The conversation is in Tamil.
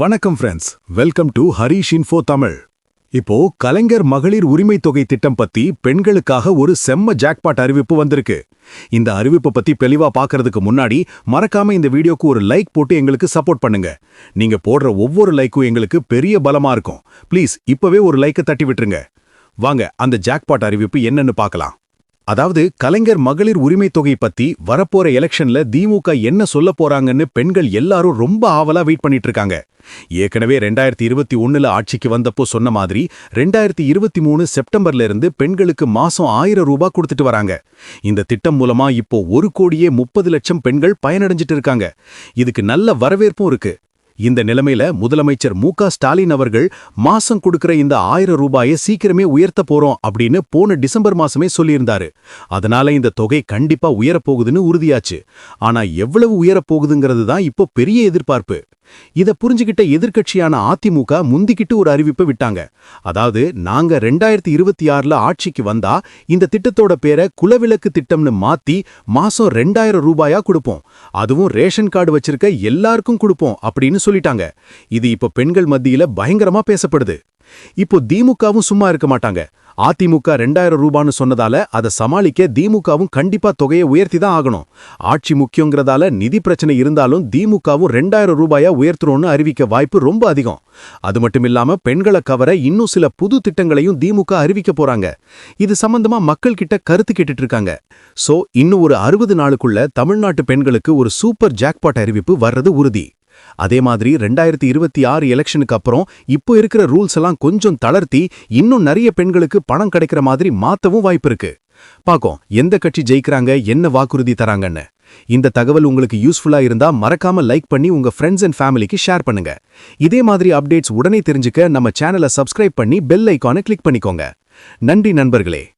வணக்கம் friends welcome to Harish info Tamil இப்போ கலைஞர் மகளிர் உரிமை தொகை திட்டம் பத்தி பெண்களுக்காக ஒரு செம்ம ஜாக்பாட் அறிவிப்பு வந்திருக்கு. இந்த அறிவிப்பு பத்தி தெளிவா பாக்குறதுக்கு முன்னாடி மறக்காம இந்த வீடியோக்கு ஒரு லைக் போட்டு எங்களுக்கு சப்போர்ட் பண்ணுங்க. நீங்க போடுற ஒவ்வொரு லைக்கும் எங்களுக்கு பெரிய பலமா இருக்கும். ப்ளீஸ் இப்பவே ஒரு லைக்கை தட்டி விட்டுருங்க. வாங்க அந்த ஜாக்பாட் அறிவிப்பு என்னன்னு பார்க்கலாம். அதாவது கலைஞர் மகளிர் உரிமை தொகை பத்தி வரப்போற எலெக்ஷன்ல திமுக என்ன சொல்ல போறாங்கன்னு பெண்கள் எல்லாரும் ரொம்ப ஆவலா வெயிட் பண்ணிட்டு இருக்காங்க. ஏற்கனவே ரெண்டாயிரத்தி இருபத்தி ஒண்ணுல ஆட்சிக்கு வந்தப்போ சொன்ன மாதிரி ரெண்டாயிரத்தி இருபத்தி மூணு செப்டம்பர்ல இருந்து பெண்களுக்கு மாசம் ஆயிரம் ரூபாய் கொடுத்துட்டு வராங்க. இந்த திட்டம் மூலமா இப்போ ஒரு கோடியே முப்பது லட்சம் பெண்கள் பயனடைஞ்சிட்டு இருக்காங்க. இதுக்கு நல்ல வரவேற்பும் இருக்கு. இந்த நிலைமையில முதலமைச்சர் மு ஸ்டாலின் அவர்கள் மாசம் கொடுக்கிற இந்த ஆயிரம் ரூபாயை சீக்கிரமே உயர்த்த போறோம் அப்படின்னு போன டிசம்பர் மாசமே சொல்லியிருந்தாரு. அதனால இந்த தொகை கண்டிப்பா உயரப்போகுதுன்னு உறுதியாச்சு. ஆனா எவ்வளவு உயரப்போகுதுங்கிறது தான் இப்போ பெரிய எதிர்பார்ப்பு. இத புரிஞ்சுகிட்ட எதிர்க்கட்சியான அதிமுக முந்திக்கிட்டு ஒரு அறிவிப்பை விட்டாங்க. அதாவது நாங்க ரெண்டாயிரத்தி இருபத்தி ஆறுல ஆட்சிக்கு வந்தா இந்த திட்டத்தோட பேரை குலவிளக்கு திட்டம்னு மாத்தி மாசம் ரெண்டாயிரம் ரூபாயா கொடுப்போம். அதுவும் ரேஷன் கார்டு வச்சிருக்க எல்லாருக்கும் கொடுப்போம் அப்படின்னு சொல்லிட்டாங்க. இது இப்ப பெண்கள் மத்தியில பயங்கரமா பேசப்படுது. இப்போ திமுகவும் சும்மா இருக்க மாட்டாங்க. அதிமுக ரெண்டாயிரம் ரூபான்னு சொன்னதால அதை சமாளிக்க திமுகவும் கண்டிப்பா தொகையை உயர்த்தி தான் ஆகணும். ஆட்சி முக்கியங்கிறதால நிதி பிரச்சனை இருந்தாலும் திமுகவும் ரெண்டாயிரம் ரூபாயா உயர்த்தணும்னு அறிவிக்க வாய்ப்பு ரொம்ப அதிகம். அது மட்டும் இல்லாம பெண்களை கவர இன்னும் சில புது திட்டங்களையும் திமுக அறிவிக்க போறாங்க. இது சம்பந்தமா மக்கள் கிட்ட கருத்து கேட்டுட்டு இருக்காங்க சோ இன்னும் ஒரு அறுபது நாளுக்குள்ள தமிழ்நாட்டு பெண்களுக்கு ஒரு சூப்பர் ஜாக்பாட் அறிவிப்பு வர்றது உறுதி. அதே மாதிரி ரெண்டாயிரத்தி இருபத்தி ஆறு எலெக்ஷனுக்கு அப்புறம் இப்போ இருக்கிற ரூல்ஸ் எல்லாம் கொஞ்சம் தளர்த்தி இன்னும் நிறைய பெண்களுக்கு பணம் கிடைக்கிற மாதிரி மாத்தவும் வாய்ப்பு இருக்கு. பாக்கோம் எந்த கட்சி ஜெயிக்கிறாங்க என்ன வாக்குறுதி தராங்கன்னு. இந்த தகவல் உங்களுக்கு யூஸ்ஃபுல்லா இருந்தா மறக்காம லைக் பண்ணி உங்க ஃப்ரெண்ட்ஸ் அண்ட் ஃபேமிலிக்கு ஷேர் பண்ணுங்க. இதே மாதிரி அப்டேட்ஸ் உடனே தெரிஞ்சுக்க நம்ம சேனலை சப்ஸ்கிரைப் பண்ணி பெல் ஐக்கானை கிளிக் பண்ணிக்கோங்க. நன்றி நண்பர்களே.